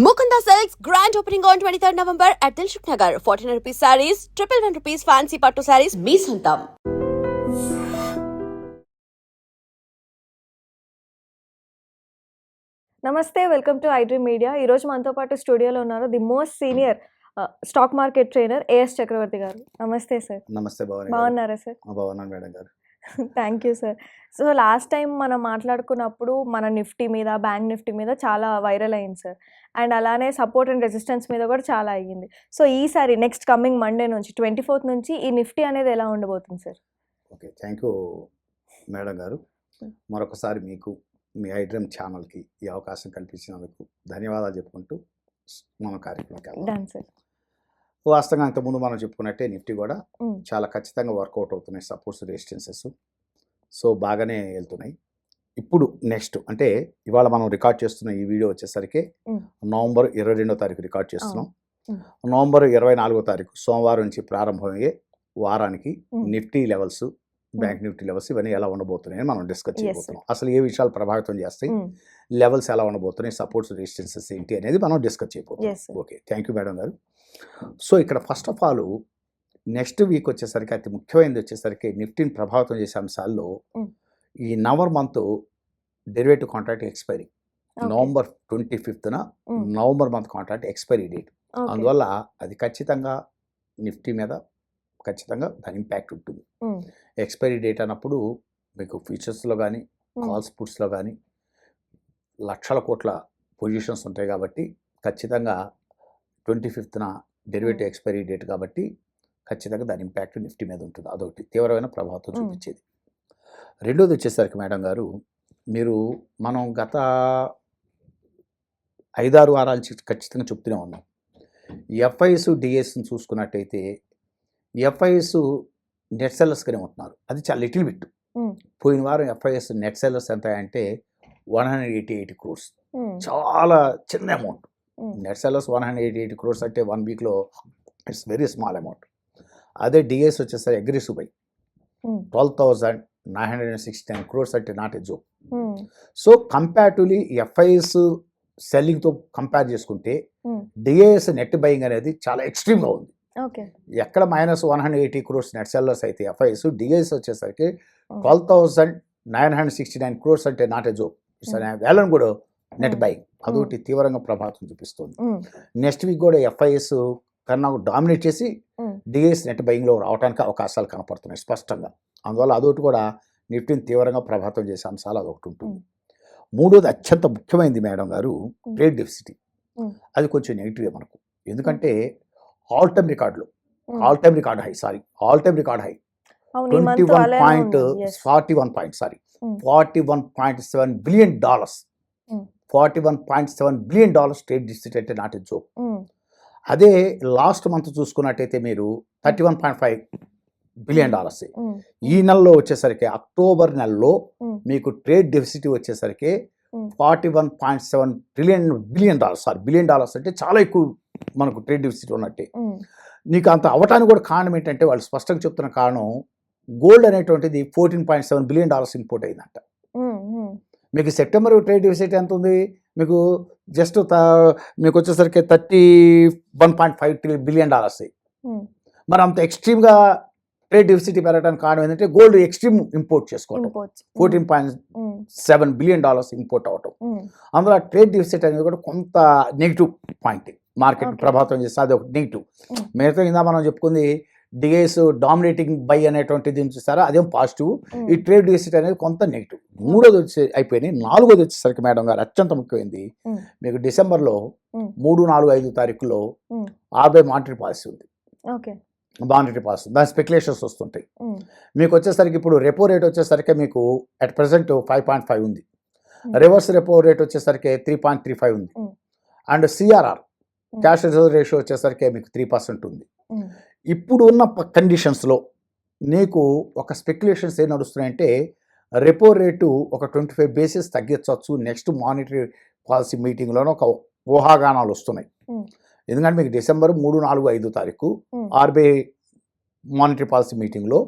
Mukunda Silks grand opening on 23rd November at Dilshuk Nagar. 1400 rupees sarees, triple one rupees fancy patto sarees, మీ సొంతం. నమస్తే welcome to iDream media ఈరోజు మనతో పాటు స్టూడియోలో ఉన్నారు the most senior stock market trainer AS Chakravarthy garu నమస్తే sir నమస్తే భవాని గారు. బాగున్నారా సార్ బాగున్నాను madam garu thank you sir. So last time మనం మాట్లాడుకున్నప్పుడు మన నిఫ్టీ మీద బ్యాంక్ నిఫ్టీ మీద చాలా వైరల్ అయింది సార్. అండ్ అలానే సపోర్ట్ అండ్ రెసిస్టెన్స్ మీద కూడా చాలా అయ్యింది. సో ఈసారి నెక్స్ట్ కమింగ్ మండే నుంచి ట్వంటీ ఫోర్త్ నుంచి ఈ నిఫ్టీ అనేది ఎలా ఉండబోతుంది sir? Okay thank you madam garu. మరొకసారి మీకు మీ ఐడ్రీమ్ ఛానల్కి ఈ అవకాశం కల్పించినందుకు ధన్యవాదాలు చెప్పుకుంటూ మన కార్యక్రమంకి వెళ్దాం. Done sir. వాస్తవంగా ఇంతకుముందు మనం చెప్పుకున్నట్టే నిఫ్టీ కూడా. చాలా ఖచ్చితంగా వర్కౌట్ అవుతున్నాయి సపోర్ట్స్ రెసిస్టెన్సెస్ సో బాగానే వెళ్తున్నాయి ఇప్పుడు నెక్స్ట్ అంటే ఇవాళ మనం రికార్డ్ చేస్తున్న ఈ వీడియో వచ్చేసరికి. నవంబర్ ఇరవై రెండో తారీఖు రికార్డ్ చేస్తున్నాం. నవంబర్ ఇరవై నాలుగో తారీఖు సోమవారం నుంచి ప్రారంభమయ్యే వారానికి. Nifty levels bank Nifty levels ఇవన్నీ ఎలా ఉండబోతున్నాయని మనం డిస్కస్ చేయబోతున్నాం అసలు ఏ విషయాలు ప్రభావితం చేస్తాయి Mm. లెవెల్స్ ఎలా ఉండబోతున్నాయి సపోర్ట్స్ రెసిస్టెన్సెస్ ఏంటి అనేది మనం డిస్కస్ చేయబోతున్నాం. Okay thank you madam garu so ఇక్కడ first of all next week వచ్చేసరికి అతి ముఖ్యమైనది వచ్చేసరికి నిఫ్టీని ప్రభావితం చేసే అంశాల్లో Mm. ఈ November month derivative contract expiry. November twenty ఫిఫ్త్న. November month contract expiry date. అందువల్ల అది ఖచ్చితంగా నిఫ్టీ మీద ఖచ్చితంగా దాని ఇంపాక్ట్ ఉంటుంది. ఎక్స్పైరీ డేట్ అన్నప్పుడు మీకు ఫ్యూచర్స్లో కానీ. కాల్స్ పుట్స్లో కానీ లక్షల కోట్ల పొజిషన్స్ ఉంటాయి కాబట్టి ఖచ్చితంగా ట్వంటీ ఫిఫ్త్న డెరివేటివ్ ఎక్స్పైరీ డేట్ కాబట్టి ఖచ్చితంగా దాని ఇంపాక్ట్ నిఫ్టీ మీద ఉంటుంది అదొకటి తీవ్రమైన ప్రభావం. చూపించేది రెండోది వచ్చేసరికి మేడం గారు మీరు మనం గత ఐదారు వారాల నుంచి ఖచ్చితంగా చెప్తూనే ఉన్నాం ఎఫ్ఐఎస్ డిఎస్ని చూసుకున్నట్టయితే ఎఫ్ఐఎస్ నెట్ సెల్లర్స్గానే ఉంటున్నారు అది చాలా లిటిల్ బిట్. పోయిన వారం ఎఫ్ఐఎస్ నెట్ సెల్లర్స్ ఎంత అంటే one hundred eighty eighty crores. చాలా చిన్న amount. Net sellers one hundred eighty eighty crores అంటే వన్ వీక్లో ఇట్స్ వెరీ స్మాల్ అమౌంట్ అదే డిఎస్ వచ్చేసరికి aggressive buy. Twelve thousand nine hundred and sixty nine crores అంటే not a joke. So comparatively FIIs సెల్లింగ్తో compare చేసుకుంటే. DIIs net buying అనేది చాలా ఎక్స్ట్రీమ్గా ఉంది. ఎక్కడ minus one hundred eighty crores net sellers అయితే ఎఫ్ఐఎస్ డిఏఎస్ వచ్చేసరికి. Twelve thousand nine hundred sixty nine crores అంటే నాట్ ఎ జోక్ ఇట్స్ కూడా నెట్. బయింగ్ అదొకటి తీవ్రంగా ప్రభావం చూపిస్తుంది. నెక్స్ట్ వీక్ కూడా ఎఫ్ఐఎస్ కన్నా డామినేట్ చేసి. డిఎస్ నెట్ బయింగ్లో రావడానికి అవకాశాలు కనపడుతున్నాయి స్పష్టంగా అందువల్ల అదొకటి కూడా నిఫ్టీని తీవ్రంగా ప్రభావితం చేసే అంశాలు అదొకటి ఉంటుంది మూడోది అత్యంత ముఖ్యమైనది మేడం గారు. Trade deficit. అది కొంచెం నెగిటివే మనకు ఎందుకంటే ఆల్ టైమ్ రికార్డులు. All time record high sorry all time record high twenty one point. Forty one point sorry. Forty one point seven billion dollars. Forty one point seven billion dollars trade district అంటే not joke. అదే last month చూసుకున్నట్టయితే మీరు thirty one point five billion dollars. ఈ నెలలో వచ్చేసరికి October నెలలో Mm. మీకు trade deficit వచ్చేసరికి. Forty one point seven billion billion dollars sorry billion dollars అంటే చాలా ఎక్కువ మనకు ట్రేడ్ డెఫిసిటీ ఉన్నట్టే. నీకు అంత అవటానికి కూడా కారణం ఏంటంటే వాళ్ళు స్పష్టంగా చెప్తున్న కారణం గోల్డ్ అనేటువంటిది fourteen point seven billion dollars import అయిందంట. మీకు సెప్టెంబర్ ట్రేడ్ డెఫిసిట్ ఎంత ఉంది మీకు జస్ట్ మీకు వచ్చేసరికి thirty one point five billion dollars. మరి అంత ఎక్స్ట్రీమ్గా ట్రేడ్ డెఫిసిట్ పెరగడానికి కారణం ఏంటంటే gold extreme import. Mm. Fourteen point. Seven billion dollars import అవటం Mm. అందులో ట్రేడ్ డెఫిసిట్ అనేది కూడా కొంత నెగిటివ్ పాయింట్ మార్కెట్. ప్రభావితం చేస్తే అది ఒక నెగిటివ్ Mm. మిగతా ఇందా మనం చెప్పుకుంది డిఎస్ డామినేటింగ్ బై అనేటువంటిది చూసారా అదేం పాజిటివ్ Mm. ఈ ట్రేడ్ డెఫిసిట్ అనేది కొంత నెగిటివ్ మూడోది వచ్చే అయిపోయినాయి నాలుగోది వచ్చేసరికి మేడం గారు అత్యంత ముఖ్యమైనది Mm. మీకు డిసెంబర్లో. మూడు నాలుగు ఐదు తారీఖులో. ఆర్బీఐ మానిటరీ పాలసీ ఉంది మానిటరీ పాలసీ దాని స్పెక్యులేషన్స్ వస్తుంటాయి. మీకు వచ్చేసరికి ఇప్పుడు రెపో రేట్ వచ్చేసరికి మీకు at present five point five ఉంది. రివర్స్ రెపో రేట్ వచ్చేసరికి త్రీ పాయింట్ త్రీ ఫైవ్ ఉంది. And CRR. Cash reserve ratio వచ్చేసరికి మీకు త్రీ పర్సెంట్ ఉంది. ఇప్పుడు ఉన్న కండిషన్స్లో నీకు ఒక స్పెక్యులేషన్స్ ఏం నడుస్తున్నాయంటే రెపో రేటు ఒక ట్వంటీ ఫైవ్ బేసిస్ తగ్గించవచ్చు నెక్స్ట్ మానిటరీ పాలసీ మీటింగ్లోనే ఒక ఊహాగానాలు వస్తున్నాయి. ఎందుకంటే మీకు డిసెంబర్ మూడు నాలుగు ఐదు తారీఖు. ఆర్బీఐ మానిటరీ పాలసీ మీటింగ్లో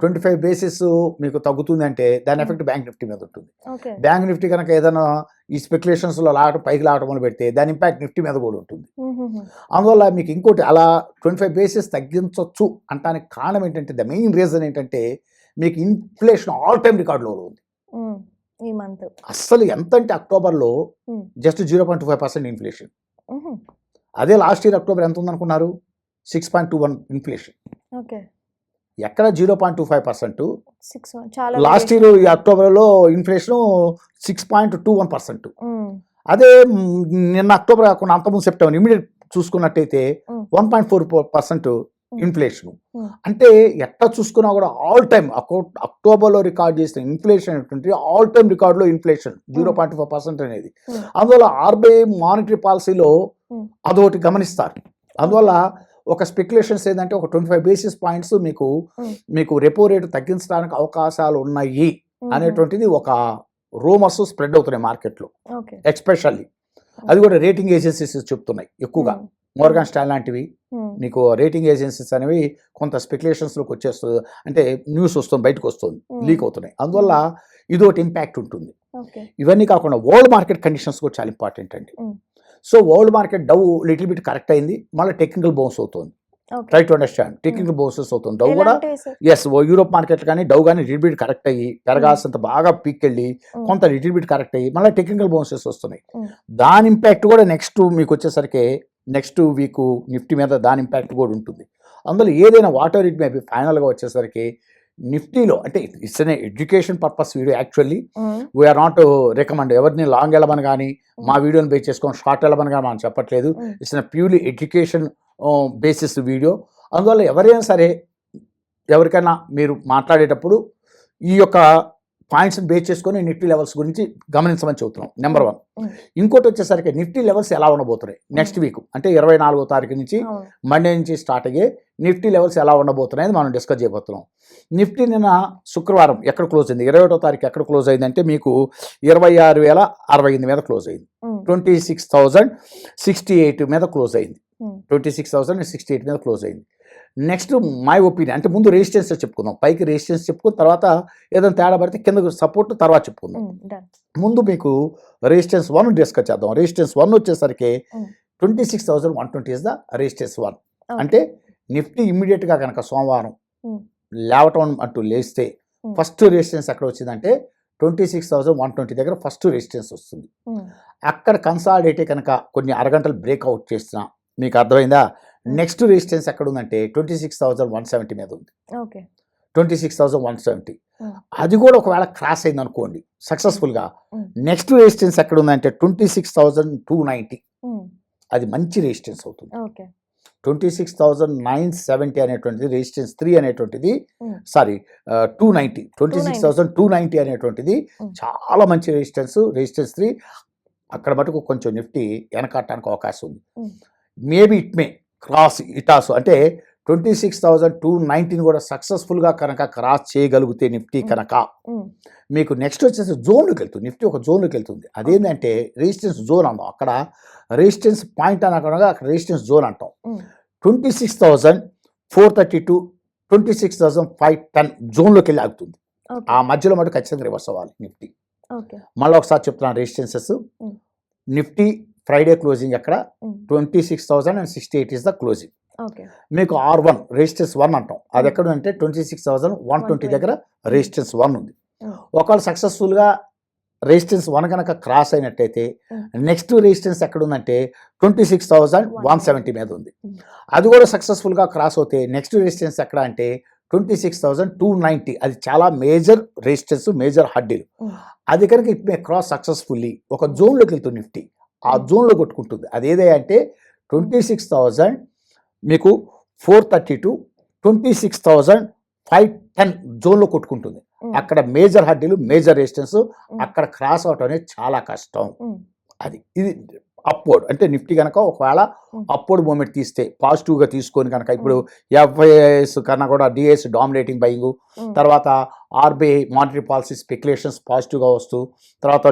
ట్వంటీ ఫైవ్ బేసిస్ మీకు తగ్గుతుంది అంటే దాని ఎఫెక్ట్ బ్యాంక్ నిఫ్టీ మీద ఉంటుంది. బ్యాంక్ నిఫ్టీ కనుక ఏదైనా ఈ స్పెక్యులేషన్స్లో లాగటం పైకి లాగటం మొదలు పెడితే దాని ఇంపాక్ట్ నిఫ్టీ మీద కూడా ఉంటుంది. అందువల్ల మీకు ఇంకోటి అలా ట్వంటీ ఫైవ్ బేసిస్ తగ్గించవచ్చు అంటానికి కారణం ఏంటంటే ద మెయిన్ రీజన్ ఏంటంటే మీకు ఇన్ఫ్లేషన్ ఆల్ టైమ్ రికార్డులో ఉంది. ఈ మంత్ అస్సలు ఎంత అంటే అక్టోబర్లో. Just zero point five percent inflation అదే లాస్ట్ ఇయర్ అక్టోబర్ ఎంత ఉందనుకున్నారు? Six point two one inflation okay. ఎక్కడ zero point two five percent last year ఈ అక్టోబర్లో inflation six point two one percent అదే నిన్న అక్టోబర్ కాకుండా అంతకుముందు సెప్టెంబర్ ఇమీడియట్ చూసుకున్నట్టయితే. One point four percent inflation. అంటే ఎట్లా చూసుకున్నా కూడా ఆల్ టైమ్ అక్టోబర్లో రికార్డ్ చేసిన ఇన్ఫ్లేషన్ ఆల్ టైమ్ రికార్డులో inflation zero point five percent అనేది. అందువల్ల ఆర్బీఐ మానిటరీ పాలసీలో. అదొకటి గమనిస్తారు. అందువల్ల ఒక స్పెక్యులేషన్స్ ఏంటంటే ఒక ట్వంటీ ఫైవ్ బేసిస్ పాయింట్స్ మీకు. మీకు రెపో రేటు తగ్గించడానికి అవకాశాలు ఉన్నాయి అనేటువంటిది ఒక రూమర్స్ స్ప్రెడ్ అవుతున్నాయి మార్కెట్లో. ఎక్స్పెషల్లీ అది కూడా రేటింగ్ ఏజెన్సీస్ చెప్తున్నాయి ఎక్కువగా. మోర్గాన్ స్టాల్ లాంటివి ఉమ్, నీకు రేటింగ్ ఏజెన్సీస్ అనేవి కొంత స్పెక్యులేషన్స్లోకి వచ్చేస్తుంది అంటే న్యూస్ వస్తుంది బయటకు వస్తుంది. లీక్ అవుతున్నాయి. అందువల్ల ఇది ఒకటి ఇంపాక్ట్ ఉంటుంది. ఇవన్నీ కాకుండా వరల్డ్ మార్కెట్ కండిషన్స్ కూడా చాలా ఇంపార్టెంట్ అండి. So world market Dow little bit correct అయింది. మళ్ళీ టెక్నికల్ బౌన్స్ అవుతుంది. Try to understand technical bounces అవుతుంది. డౌ కూడా ఎస్ యూరోప్ మార్కెట్ కానీ డౌ కానీ లిటిల్ బిట్ కరెక్ట్ అయ్యి పెరగాల్సినంత బాగా పీక్ వెళ్ళి Hmm. కొంత లిటిల్ బిట్ కరెక్ట్ అయ్యి మళ్ళీ టెక్నికల్ బౌన్సెస్ వస్తున్నాయి. దాని ఇంపాక్ట్ కూడా నెక్స్ట్ మీకు వచ్చేసరికి నెక్స్ట్ వీక్ నిఫ్టీ మీద దాని ఇంపాక్ట్ కూడా ఉంటుంది. అందులో ఏదైనా వాటర్ ఇట్ మే బి ఫైనల్గా వచ్చేసరికి నిఫ్టీలో అంటే ఇట్స్ అనే education purpose video actually we're not recommend ఎవరిని లాంగ్ వెళ్ళమని కానీ మా వీడియోని బేస్ చేసుకొని షార్ట్ వెళ్ళమని కానీ మనం చెప్పట్లేదు. Mm. It's purely education basis video అందువల్ల ఎవరైనా సరే ఎవరికైనా మీరు మాట్లాడేటప్పుడు ఈ యొక్క పాయింట్స్ని బేస్ చేసుకొని నిఫ్టీ లెవెల్స్ గురించి గమనించమని చెబుతున్నాం. Number one Mm. ఇంకోటి వచ్చేసరికి నిఫ్టీ లెవెల్స్ ఎలా ఉండబోతున్నాయి? నెక్స్ట్ వీక్ అంటే ఇరవై నాలుగో తారీఖు నుంచి మండే నుంచి స్టార్ట్ అయ్యే నిఫ్టీ లెవెల్స్ ఎలా ఉండబోతున్నాయని మనం డిస్కస్ చేయబోతున్నాం. నిఫ్టీ నిన్న శుక్రవారం ఎక్కడ క్లోజ్ అయింది? ఇరవై ఒకటో తారీఖు ఎక్కడ క్లోజ్ అయిందంటే మీకు ఇరవై ఆరు వేల అరవై ఎనిమిది మీద క్లోజ్ అయింది. Twenty six thousand sixty eight మీద క్లోజ్ అయింది. Twenty six thousand sixty eight మీద క్లోజ్ అయింది. నెక్స్ట్ మై ఒపీనియన్ అంటే ముందు రెసిస్టెన్స్ చెప్పుకుందాం పైకి రెసిస్టెన్స్ చెప్పుకున్న తర్వాత ఏదైనా తేడా పడితే కిందకు సపోర్ట్ తర్వాత చెప్పుకుందాం. ముందు మీకు రెసిస్టెన్స్ వన్ డిస్కస్ చేద్దాం రెసిస్టెన్స్ వన్ వచ్చేసరికి. Twenty six thousand one twenty is the resistance one. అంటే నిఫ్టీ ఇమ్మీడియట్గా కనుక సోమవారం. లేవటం అంటూ లేస్తే. ఫస్ట్ రెసిస్టెన్స్ ఎక్కడ వచ్చిందంటే twenty six thousand one twenty దగ్గర ఫస్ట్ రెసిస్టెన్స్ వస్తుంది అక్కడ కన్సాలిడేట్ కనుక కొన్ని అరగంటలు బ్రేక్అవుట్ చేసిన మీకు అర్థమైందా నెక్స్ట్ రెసిస్టెన్స్ ఎక్కడ ఉందంటే twenty six thousand one seventy మీద ఉంది okay twenty six thousand one seventy. అది కూడా ఒకవేళ క్రాస్ అయింది అనుకోండి సక్సెస్ఫుల్గా Mm. నెక్స్ట్ రెసిస్టెన్స్ ఎక్కడ ఉందంటే twenty six thousand two ninety అది మంచి రెసిస్టెన్స్ అవుతుంది. Okay. Twenty six thousand nine seventy అనేటువంటిది రెసిస్టెన్స్ త్రీ అనేటువంటిది. Sorry two ninety twenty six thousand two ninety అనేటువంటిది Mm. చాలా మంచి రెసిస్టెన్స్ రెసిస్టెన్స్ త్రీ అక్కడ మటుకు కొంచెం నిఫ్టీ వెనకట్టడానికి అవకాశం ఉంది. మేబీ ఇట్ మే క్రాస్ ఇటాస్. అంటే twenty six thousand two nineteen కూడా సక్సెస్ఫుల్గా కనుక క్రాస్ చేయగలిగితే నిఫ్టీ. కనుక మీకు నెక్స్ట్ వచ్చేసి జోన్లోకి వెళ్తుంది. నిఫ్టీ ఒక జోన్లోకి వెళ్తుంది. అదేంటంటే రెసిస్టెన్స్ జోన్ అంటాం. అక్కడ రెసిస్టెన్స్ పాయింట్ అనకుండా అక్కడ రెసిస్టెన్స్ జోన్ అంటాం. Twenty six thousand four thirty two twenty six thousand five ten జోన్లోకి వెళ్ళి ఆగుతుంది. ఆ మధ్యలో మటు ఖచ్చితంగా రివర్స్ అవ్వాలి నిఫ్టీ. మళ్ళీ ఒకసారి చెప్తున్నాను రెసిస్టెన్సెస్. నిఫ్టీ ఫ్రైడే క్లోజింగ్ ఎక్కడ? ఉమ్, twenty six thousand and sixty eight is the closing మీకు ఆర్ వన్ రెసిస్టెన్స్ వన్ అంటాం. అది. ఎక్కడ అంటే twenty six thousand one twenty 120. దగ్గర రెసిస్టెన్స్ వన్ ఉంది. Mm. ఒకవేళ సక్సెస్ఫుల్గా రెసిస్టెన్స్ వన్ కనుక క్రాస్ అయినట్టయితే. నెక్స్ట్ రెసిస్టెన్స్ ఎక్కడ ఉందంటే twenty six thousand one seventy మీద ఉంది. Mm. అది కూడా సక్సెస్ఫుల్గా క్రాస్ అవుతే నెక్స్ట్ రెసిస్టెన్స్ ఎక్కడ అంటే twenty six thousand two ninety అది చాలా మేజర్ రెసిస్టెన్స్ మేజర్ హడ్డీలు అది కనుక ఇట్ మే క్రాస్ సక్సెస్ఫుల్లీ ఒక జోన్లోకి వెళ్తుంది నిఫ్టీ ఆ జోన్లో కొట్టుకుంటుంది. అది ఏదే అంటే ట్వంటీ సిక్స్ థౌజండ్ మీకు four thirty to twenty six thousand five ten జోన్లో కొట్టుకుంటుంది. అక్కడ మేజర్ హడ్డీలు మేజర్ రెసిస్టెన్స్. అక్కడ క్రాస్ అవటం అనేది చాలా కష్టం. అది ఇది అప్వర్డ్ అంటే నిఫ్టీ కనుక ఒకవేళ. అప్వర్డ్ మూమెంట్ తీస్తే పాజిటివ్గా తీసుకొని కనుక ఇప్పుడు ఎఫ్ఐఎస్ కన్నా కూడా డిఎస్ డామినేటింగ్ బయింగ్. తర్వాత ఆర్బీఐ మానిటరీ పాలసీ స్పెక్యులేషన్స్ పాజిటివ్గా వస్తూ తర్వాత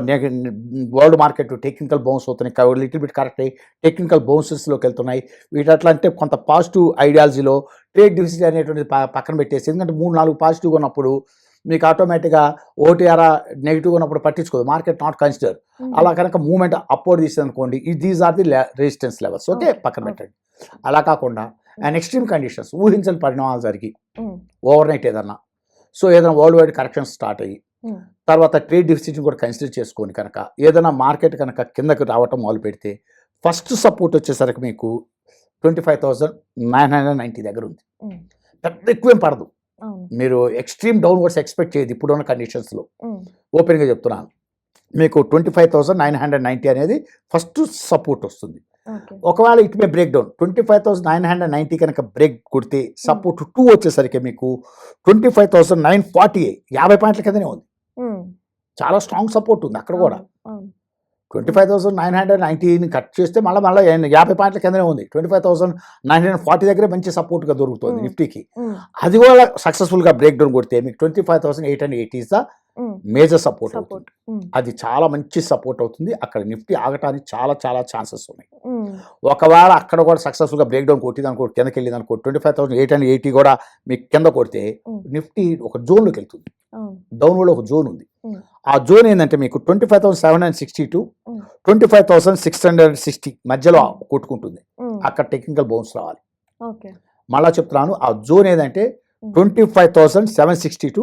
వరల్డ్ మార్కెట్ టెక్నికల్ బౌన్స్ అవుతున్నాయి. లిటిల్ బిట్ కరెక్ట్ అయ్యి టెక్నికల్ బౌన్సెస్లోకి వెళ్తున్నాయి. వీటి అట్లా అంటే కొంత పాజిటివ్ ఐడియాలజీలో ట్రేడ్ డిఫిసిట్ అనేటువంటిది పక్కన పెట్టేసి ఎందుకంటే మూడు నాలుగు పాజిటివ్గా ఉన్నప్పుడు మీకు ఆటోమేటిక్గా ఓటీఆర్ నెగిటివ్గా ఉన్నప్పుడు పట్టించుకోదు మార్కెట్ నాట్ కన్సిడర్. అలా కనుక మూమెంట్ అప్వర్డ్ తీసింది అనుకోండి these are the resistance levels okay పక్కన. పెట్టండి అలా కాకుండా అండ్ ఎక్స్ట్రీమ్ కండిషన్స్ ఊహించని పరిణామాలు జరిగి. ఓవర్ నైట్ ఏదన్నా సో ఏదైనా వరల్డ్ వైడ్ కరెక్షన్స్ స్టార్ట్ అయ్యి Mm. తర్వాత ట్రేడ్ డిఫిసిట్ని కూడా కన్సిడర్ చేసుకొని కనుక ఏదైనా మార్కెట్ కనుక కిందకు రావటం మొదలు పెడితే ఫస్ట్ సపోర్ట్ వచ్చేసరికి మీకు twenty five thousand nine hundred ninety దగ్గర ఉంది Mm. పెద్ద ఎక్కువేం పడదు మీరు ఎక్స్ట్రీమ్ డౌన్వర్డ్స్ ఎక్స్పెక్ట్ చేయదు ఇప్పుడున్న కండిషన్స్లో. Mm. ఓపెన్గా చెప్తున్నాను. మీకు twenty five thousand nine hundred ninety అనేది ఫస్ట్ సపోర్ట్ వస్తుంది. ఒకవేళ it may break down twenty five thousand nine hundred ninety కనుక బ్రేక్ కొడితే సపోర్ట్ టూ వచ్చేసరికి మీకు twenty five thousand nine forty యాభై పాయింట్ల కిందనే ఉంది. చాలా స్ట్రాంగ్ సపోర్ట్ ఉంది అక్కడ కూడా. Twenty five thousand nine hundred నైంటీని cut చేస్తే మళ్ళీ మళ్ళీ యాభై పాయింట్ల కిందనే ఉంది twenty five thousand nine hundred forty దగ్గర మంచి సపోర్ట్గా దొరుకుతుంది. నిఫ్టీకి. అది కూడా సక్సెస్ఫుల్గా బ్రేక్ డౌన్ కొడితే మీకు twenty five thousand eight hundred eighty is the. Major support అవుతుంది. అది చాలా మంచి సపోర్ట్ అవుతుంది అక్కడ నిఫ్టీ ఆగటానికి చాలా చాలా ఛాన్సెస్ ఉన్నాయి. ఒకవేళ అక్కడ కూడా సక్సెస్ఫుల్గా బ్రేక్ డౌన్ కొట్టింది అనుకో కిందకి వెళ్ళింది అనుకో twenty five thousand eight hundred eighty కూడా మీకు కింద కొడితే. నిఫ్టీ ఒక జోన్లోకి వెళ్తుంది డౌన్వర్డ్ ఒక జోన్ ఉంది. ఆ జోన్ ఏంటంటే మీకు twenty five thousand seven hundred sixty to. Twenty five thousand six hundred sixty మధ్యలో కొట్టుకుంటుంది. అక్కడ టెక్నికల్ బౌన్స్ రావాలి ఓకే మళ్ళా చెప్తున్నాను ఆ జోన్ ఏదంటే Mm. Twenty five thousand seven sixty to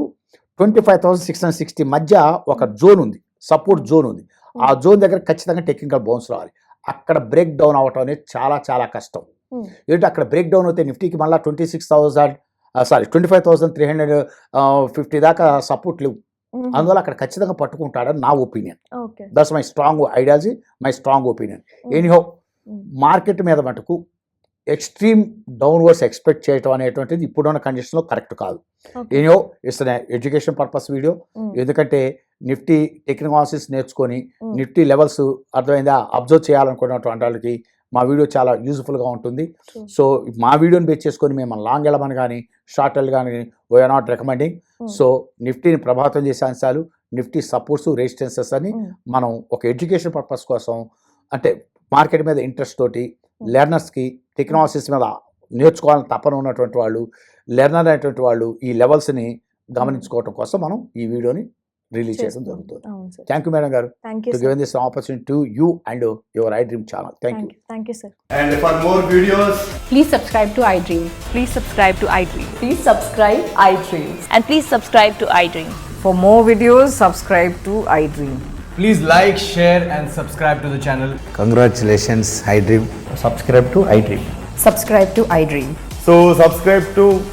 twenty five thousand six hundred sixty మధ్య ఒక జోన్ ఉంది సపోర్ట్ జోన్ ఉంది ఆ జోన్ దగ్గర ఖచ్చితంగా టెక్నికల్ బౌన్స్ రావాలి అక్కడ బ్రేక్ డౌన్ అవ్వటం అనేది చాలా చాలా కష్టం. ఏంటంటే అక్కడ బ్రేక్ డౌన్ అయితే నిఫ్టీకి మళ్ళీ twenty six thousand sorry twenty five thousand three hundred fifty దాకా సపోర్ట్ లేవు. అందువల్ల అక్కడ ఖచ్చితంగా పట్టుకుంటాడని నా opinion that's my strong ideology my strong opinion. Anyhow. Market మీద మటుకు ఎక్స్ట్రీమ్ డౌన్వర్డ్స్ ఎక్స్పెక్ట్ చేయటం అనేటువంటిది ఇప్పుడున్న కండిషన్లో కరెక్ట్ కాదు. Anyhow it's education purpose video. ఎందుకంటే నిఫ్టీ టెక్నికాలజీస్ నేర్చుకొని. నిఫ్టీ లెవెల్స్ అర్థమైందా అబ్జర్వ్ చేయాలనుకున్నటువంటి వాళ్ళకి మా వీడియో చాలా యూజ్ఫుల్గా ఉంటుంది. సో మా వీడియోని బేస్ చేసుకొని మేము లాంగ్ ఎలమని కానీ షార్ట్ ఎల్ కానీ వీఆర్ నాట్ రికమెండింగ్. సో నిఫ్టీని ప్రభావితం చేసే అంశాలు నిఫ్టీ సపోర్ట్స్ రెసిస్టెన్సెస్ అని. మనం ఒక ఎడ్యుకేషన్ పర్పస్ కోసం అంటే మార్కెట్ మీద ఇంట్రెస్ట్ తోటి లెర్నర్స్కి టెక్నాలజీస్ మీద నేర్చుకోవాలని తపన ఉన్నటువంటి వాళ్ళు లెర్నర్ అనేటువంటి వాళ్ళు ఈ లెవెల్స్ని గమనించుకోవటం కోసం మనం ఈ వీడియోని రిలీజ్ చేయడం. జరుగుతుంది అవును సార్ థ్యాంక్ యూ మేడం గారు to given this opportunity to you and your iDream channel thank you thank you sir And for more videos, Please subscribe to iDream. Please subscribe to iDream. Please subscribe iDream. And please subscribe to iDream. For more videos, subscribe to iDream. please like, share, and subscribe to the channel. Congratulations, iDream. Subscribe to iDream. Subscribe to iDream. So, subscribe to iDream Media. I